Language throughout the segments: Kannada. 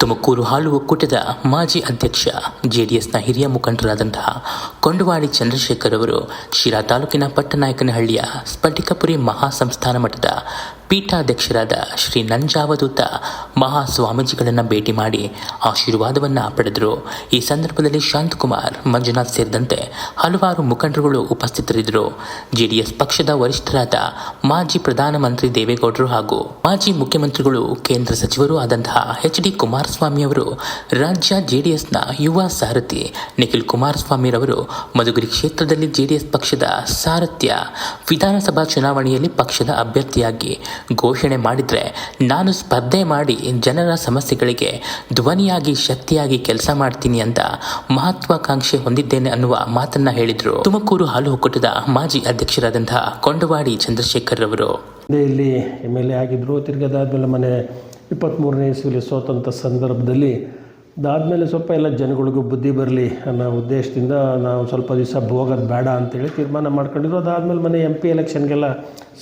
ತುಮಕೂರು ಹಾಲು ಒಕ್ಕೂಟದ ಮಾಜಿ ಅಧ್ಯಕ್ಷ ಜೆಡಿಎಸ್ನ ಹಿರಿಯ ಮುಖಂಡರಾದಂತಹ ಕೊಂಡವಾಡಿ ಚಂದ್ರಶೇಖರ್ ಅವರು ಶಿರಾ ತಾಲೂಕಿನ ಪಟ್ಟನಾಯಕನಹಳ್ಳಿಯ ಸ್ಫಟಿಕಪುರಿ ಮಹಾಸಂಸ್ಥಾನ ಮಠದ ಪೀಠಾಧ್ಯಕ್ಷರಾದ ಶ್ರೀ ನಂಜಾವಧೂತ ಮಹಾಸ್ವಾಮೀಜಿಗಳನ್ನು ಭೇಟಿ ಮಾಡಿ ಆಶೀರ್ವಾದವನ್ನು ಪಡೆದರು. ಈ ಸಂದರ್ಭದಲ್ಲಿ ಶಾಂತಕುಮಾರ್, ಮಂಜುನಾಥ್ ಸೇರಿದಂತೆ ಹಲವಾರು ಮುಖಂಡರುಗಳು ಉಪಸ್ಥಿತರಿದ್ದರು. ಜೆಡಿಎಸ್ ಪಕ್ಷದ ವರಿಷ್ಠರಾದ ಮಾಜಿ ಪ್ರಧಾನಮಂತ್ರಿ ದೇವೇಗೌಡರು ಹಾಗೂ ಮಾಜಿ ಮುಖ್ಯಮಂತ್ರಿಗಳು, ಕೇಂದ್ರ ಸಚಿವರೂ ಆದಂತಹ ಎಚ್ ಡಿ ಕುಮಾರಸ್ವಾಮಿಯವರು ರಾಜ್ಯ ಜೆಡಿಎಸ್ನ ಯುವ ಸಾರಥಿ ನಿಖಿಲ್ ಕುಮಾರಸ್ವಾಮಿರವರು ಮಧುಗಿರಿ ಕ್ಷೇತ್ರದಲ್ಲಿ ಜೆಡಿಎಸ್ ಪಕ್ಷದ ಸಾರಥ್ಯ ವಿಧಾನಸಭಾ ಚುನಾವಣೆಯಲ್ಲಿ ಪಕ್ಷದ ಅಭ್ಯರ್ಥಿಯಾಗಿ ಘೋಷಣೆ ಮಾಡಿದರೆ, ನಾನು ಸ್ಪರ್ಧೆ ಮಾಡಿ ಜನರ ಸಮಸ್ಯೆಗಳಿಗೆ ಧ್ವನಿಯಾಗಿ ಶಕ್ತಿಯಾಗಿ ಕೆಲಸ ಮಾಡ್ತೀನಿ ಅಂತ ಮಹತ್ವಾಕಾಂಕ್ಷೆ ಹೊಂದಿದ್ದೇನೆ ಅನ್ನುವ ಮಾತನ್ನ ಹೇಳಿದರು. ತುಮಕೂರು ಹಾಲು ಒಕ್ಕೂಟದ ಮಾಜಿ ಅಧ್ಯಕ್ಷರಾದಂತಹ ಕೊಂಡವಾಡಿ ಚಂದ್ರಶೇಖರ್ ಅವರು ಇಲ್ಲಿ ಎಂ ಎಲ್ ಎ ಆಗಿದ್ದರು ತಿರ್ಗದಾದ್ಮೇಲೆ ಮನೆ ಇಪ್ಪತ್ತ್ಮೂರನೇ ಇಸ್ವಿಲಿ ಸೋತಂಥ ಸಂದರ್ಭದಲ್ಲಿ ಅದಾದಮೇಲೆ ಸ್ವಲ್ಪ ಎಲ್ಲ ಜನಗಳಿಗೂ ಬುದ್ಧಿ ಬರಲಿ ಅನ್ನೋ ಉದ್ದೇಶದಿಂದ ನಾವು ಸ್ವಲ್ಪ ದಿವಸ ಹೋಗೋದು ಬೇಡ ಅಂತೇಳಿ ತೀರ್ಮಾನ ಮಾಡ್ಕೊಂಡಿದ್ರು. ಅದಾದಮೇಲೆ ಮನೆ ಎಂ ಪಿ ಎಲೆಕ್ಷನ್ಗೆಲ್ಲ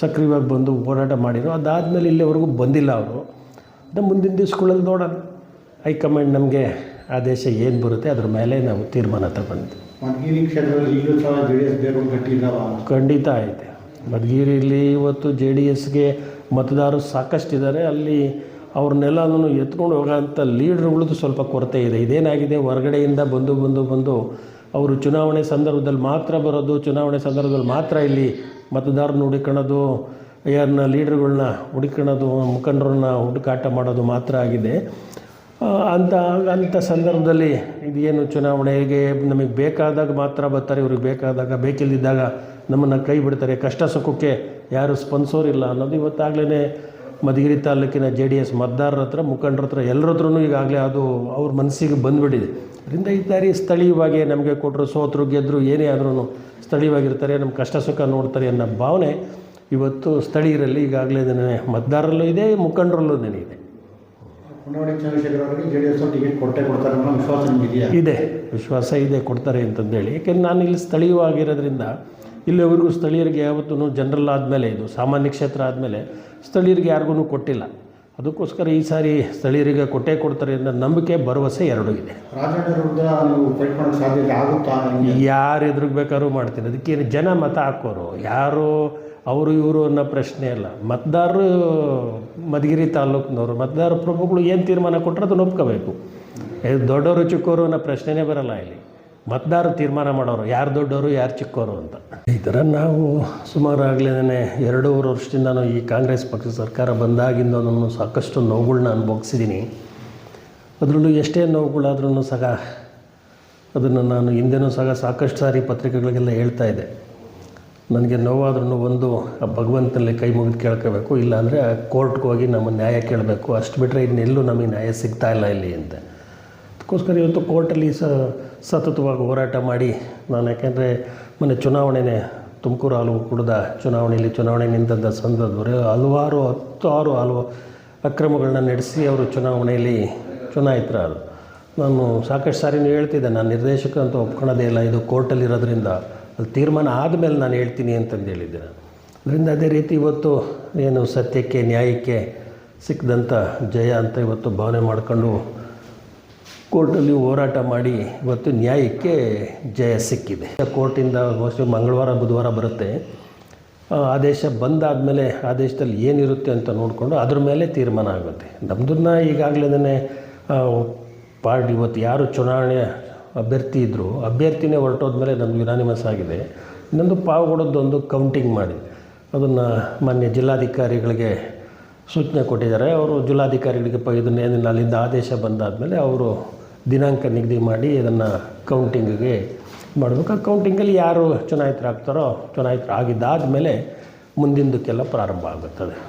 ಸಕ್ರಿಯವಾಗಿ ಬಂದು ಹೋರಾಟ ಮಾಡಿದ್ರು. ಅದಾದಮೇಲೆ ಇಲ್ಲಿವರೆಗೂ ಬಂದಿಲ್ಲ ಅವರು. ಅದು ಮುಂದಿನ ದಿವ್ಸಗಳಲ್ಲಿ ನೋಡೋಣ. ಹೈಕಮಾಂಡ್ ನಮಗೆ ಆದೇಶ ಏನು ಬರುತ್ತೆ ಅದ್ರ ಮೇಲೆ ನಾವು ತೀರ್ಮಾನ ತಗೊಂಡು ಖಂಡಿತ ಐತೆ ಮಧುಗಿರಿಲಿ ಇವತ್ತು ಜೆ ಡಿ ಎಸ್ಗೆ ಮತದಾರರು ಸಾಕಷ್ಟಿದ್ದಾರೆ. ಅಲ್ಲಿ ಅವ್ರನ್ನೆಲ್ಲನೂ ಎತ್ಕೊಂಡು ಹೋಗೋಂಥ ಲೀಡ್ರ್ಗಳದ್ದು ಸ್ವಲ್ಪ ಕೊರತೆ ಇದೆ. ಇದೇನಾಗಿದೆ? ಹೊರಗಡೆಯಿಂದ ಬಂದು ಬಂದು ಬಂದು ಅವರು ಚುನಾವಣೆ ಸಂದರ್ಭದಲ್ಲಿ ಮಾತ್ರ ಬರೋದು, ಚುನಾವಣೆ ಸಂದರ್ಭದಲ್ಲಿ ಮಾತ್ರ ಇಲ್ಲಿ ಮತದಾರನ ಹುಡುಕೊಳ್ಳೋದು ಯಾರನ್ನ ಲೀಡ್ರುಗಳ್ನ ಹುಡುಕೊಳ್ಳೋದು ಮುಖಂಡರನ್ನ ಹುಡುಕಾಟ ಮಾಡೋದು ಮಾತ್ರ ಆಗಿದೆ. ಅಂಥ ಅಂಥ ಸಂದರ್ಭದಲ್ಲಿ ಇದೇನು ಚುನಾವಣೆಗೆ ನಮಗೆ ಬೇಕಾದಾಗ ಮಾತ್ರ ಬರ್ತಾರೆ, ಇವ್ರಿಗೆ ಬೇಕಾದಾಗ ಬೇಕಿಲ್ಲದಿದ್ದಾಗ ನಮ್ಮನ್ನು ಕೈ ಬಿಡ್ತಾರೆ. ಕಷ್ಟ ಸುಖಕ್ಕೆ ಯಾರು ಸ್ಪಂದಿಸೋರಿಲ್ಲ ಅನ್ನೋದು ಇವತ್ತಾಗಲೇ ಮಧುಗಿರಿ ತಾಲೂಕಿನ ಜೆ ಡಿ ಎಸ್ ಮತದಾರರ ಹತ್ರ ಮುಖಂಡರ ಹತ್ರ ಎಲ್ಲರ ಹತ್ರನೂ ಈಗಾಗಲೇ ಅದು ಅವ್ರ ಮನಸ್ಸಿಗೆ ಬಂದುಬಿಟ್ಟಿದೆ. ಅದರಿಂದ ಈ ದಾರಿ ಸ್ಥಳೀಯವಾಗಿ ನಮಗೆ ಕೊಟ್ಟರು ಸೋತರು ಗೆದ್ದರು ಏನೇ ಆದ್ರೂ ಸ್ಥಳೀಯವಾಗಿರ್ತಾರೆ ನಮ್ಮ ಕಷ್ಟ ಸುಖ ನೋಡ್ತಾರೆ ಅನ್ನೋ ಭಾವನೆ ಇವತ್ತು ಸ್ಥಳೀಯರಲ್ಲಿ ಈಗಾಗಲೇ ಮತದಾರರಲ್ಲೂ ಇದೆ ಮುಖಂಡರಲ್ಲೂ ನಿಮಗಿದೆಯಾ? ಇದೆ ವಿಶ್ವಾಸ ಇದೆ ಕೊಡ್ತಾರೆ ಅಂತಂದೇಳಿ. ಯಾಕೆಂದ್ರೆ ನಾನು ಇಲ್ಲಿ ಸ್ಥಳೀಯವಾಗಿರೋದ್ರಿಂದ ಇಲ್ಲಿವರೆಗೂ ಸ್ಥಳೀಯರಿಗೆ ಯಾವತ್ತೂ ಜನರಲ್ ಆದಮೇಲೆ ಇದು ಸಾಮಾನ್ಯ ಕ್ಷೇತ್ರ ಆದಮೇಲೆ ಸ್ಥಳೀಯರಿಗೆ ಯಾರಿಗೂ ಕೊಟ್ಟಿಲ್ಲ. ಅದಕ್ಕೋಸ್ಕರ ಈ ಸಾರಿ ಸ್ಥಳೀಯರಿಗೆ ಕೊಟ್ಟೇ ಕೊಡ್ತಾರೆ ಅನ್ನೋ ನಂಬಿಕೆ ಭರವಸೆ ಎರಡೂ ಇದೆ. ಯಾರು ಎದುರಿಗೆ ಬೇಕಾದ್ರೂ ಮಾಡ್ತೀನಿ. ಅದಕ್ಕೇನು ಜನ ಮತ ಹಾಕೋರು? ಯಾರು? ಅವರು ಇವರು ಅನ್ನೋ ಪ್ರಶ್ನೆ ಇಲ್ಲ ಮತದಾರರು ಮಧುಗಿರಿ ತಾಲೂಕಿನವರು ಮತದಾರ ಪ್ರಭುಗಳು ಏನು ತೀರ್ಮಾನ ಕೊಟ್ಟರೆ ಅದನ್ನ ಒಪ್ಕೋಬೇಕು. ದೊಡ್ಡವರು ಚಿಕ್ಕವರು ಅನ್ನೋ ಪ್ರಶ್ನೆನೇ ಬರಲ್ಲ ಇಲ್ಲಿ. ಮತದಾರರು ತೀರ್ಮಾನ ಮಾಡೋರು, ಯಾರು ದೊಡ್ಡವರು ಯಾರು ಚಿಕ್ಕವರು ಅಂತ. ಈ ಥರ ನಾವು ಸುಮಾರು ಆಗಲೇ ಎರಡೂವರೆ ವರ್ಷದಿಂದ ಈ ಕಾಂಗ್ರೆಸ್ ಪಕ್ಷ ಸರ್ಕಾರ ಬಂದಾಗಿಂದ ನಾನು ಸಾಕಷ್ಟು ನೋವುಗಳನ್ನ ಅನುಭವಿಸಿದ್ದೀನಿ. ಅದರಲ್ಲೂ ಎಷ್ಟೇ ನೋವುಗಳಾದ್ರೂ ಸಹ ಅದನ್ನು ನಾನು ಹಿಂದೆನೂ ಸಹ ಸಾಕಷ್ಟು ಸಾರಿ ಪತ್ರಿಕೆಗಳಿಗೆಲ್ಲ ಹೇಳ್ತಾ ಇದ್ದೆ. ನನಗೆ ನೋವಾದ್ರೂ ಒಂದು, ಆ ಭಗವಂತನಲ್ಲಿ ಕೈ ಮುಗಿದು ಕೇಳ್ಕೋಬೇಕು, ಇಲ್ಲಾಂದರೆ ಕೋರ್ಟ್ಗೆ ಹೋಗಿ ನಮ್ಮ ನ್ಯಾಯ ಕೇಳಬೇಕು, ಅಷ್ಟು ಬಿಟ್ಟರೆ ಇನ್ನೆಲ್ಲೂ ನಮಗೆ ನ್ಯಾಯ ಸಿಗ್ತಾ ಇಲ್ಲ ಇಲ್ಲಿ ಅಂತ. ಅದಕ್ಕೋಸ್ಕರ ಇವತ್ತು ಕೋರ್ಟಲ್ಲಿ ಸತತವಾಗಿ ಹೋರಾಟ ಮಾಡಿ ನಾನು ಯಾಕೆಂದರೆ ಮೊನ್ನೆ ಚುನಾವಣೆನೇ ತುಮಕೂರು ಹಾಲು ಕುಡ್ದ ಚುನಾವಣೆಯಲ್ಲಿ ಚುನಾವಣೆ ನಿಂತಂಥ ಸಂದರ್ಭದಲ್ಲಿ ಹಲವಾರು ಹತ್ತಾರು ಹಲವು ಅಕ್ರಮಗಳನ್ನ ನಡೆಸಿ ಅವರು ಚುನಾವಣೆಯಲ್ಲಿ ಚುನಾಯಿತರಾದರು. ನಾನು ಸಾಕಷ್ಟು ಸಾರಿನೂ ಹೇಳ್ತಿದ್ದೆ, ನಾನು ನಿರ್ದೇಶಕ ಅಂತ ಒಪ್ಕೊಳ್ಳೋದೇ ಇಲ್ಲ, ಇದು ಕೋರ್ಟಲ್ಲಿರೋದ್ರಿಂದ ಅದು ತೀರ್ಮಾನ ಆದಮೇಲೆ ನಾನು ಹೇಳ್ತೀನಿ ಅಂತಂದು ಹೇಳಿದ್ದೆ ಅದರಿಂದ ಅದೇ ರೀತಿ ಇವತ್ತು ಏನು ಸತ್ಯಕ್ಕೆ ನ್ಯಾಯಕ್ಕೆ ಸಿಕ್ಕಿದಂಥ ಜಯ ಅಂತ ಇವತ್ತು ಭಾವನೆ ಮಾಡಿಕೊಂಡು ಕೋರ್ಟಲ್ಲಿ ಹೋರಾಟ ಮಾಡಿ ಇವತ್ತು ನ್ಯಾಯಕ್ಕೆ ಜಯ ಸಿಕ್ಕಿದೆ. ಕೋರ್ಟಿಂದ ಮೋಸ್ಟ್ಲಿ ಮಂಗಳವಾರ, ಬುಧವಾರ ಬರುತ್ತೆ. ಆದೇಶ ಆದೇಶ ಬಂದಾದಮೇಲೆ ಆದೇಶದಲ್ಲಿ ಏನಿರುತ್ತೆ ಅಂತ ನೋಡಿಕೊಂಡು ಅದ್ರ ಮೇಲೆ ತೀರ್ಮಾನ ಆಗುತ್ತೆ. ನಮ್ಮದನ್ನ ಈಗಾಗಲೇ ಪಾರ್ಟಿ ಇವತ್ತು ಯಾರು ಚುನಾವಣೆ ಅಭ್ಯರ್ಥಿ ಇದ್ದರು ಅಭ್ಯರ್ಥಿನೇ ಹೊರಟೋದ್ಮೇಲೆ ನಮ್ಗೆ ಯುನಾನಿಮಸ್ ಆಗಿದೆ. ಇನ್ನೊಂದು ಪಾವಗಡದ್ದೊಂದು ಕೌಂಟಿಂಗ್ ಮಾಡಿ. ಅದನ್ನು ಮಾನ್ಯ ಜಿಲ್ಲಾಧಿಕಾರಿಗಳಿಗೆ ಸೂಚನೆ ಕೊಟ್ಟಿದ್ದಾರೆ. ಅವರು ಜಿಲ್ಲಾಧಿಕಾರಿಗಳಿಗೆ ಪ ಏನಿಲ್ಲ ಅಲ್ಲಿಂದ ಆದೇಶ ಬಂದಾದಮೇಲೆ ಅವರು ದಿನಾಂಕ ನಿಗದಿ ಮಾಡಿ ಅದನ್ನು ಕೌಂಟಿಂಗಿಗೆ ಮಾಡಬೇಕು. ಆ ಕೌಂಟಿಂಗಲ್ಲಿ ಯಾರು ಚುನಾಯಿತರಾಗ್ತಾರೋ ಚುನಾಯಿತರಾಗಿದ್ದಾದಮೇಲೆ ಮುಂದಿನದಕ್ಕೆಲ್ಲ ಪ್ರಾರಂಭ ಆಗುತ್ತದೆ.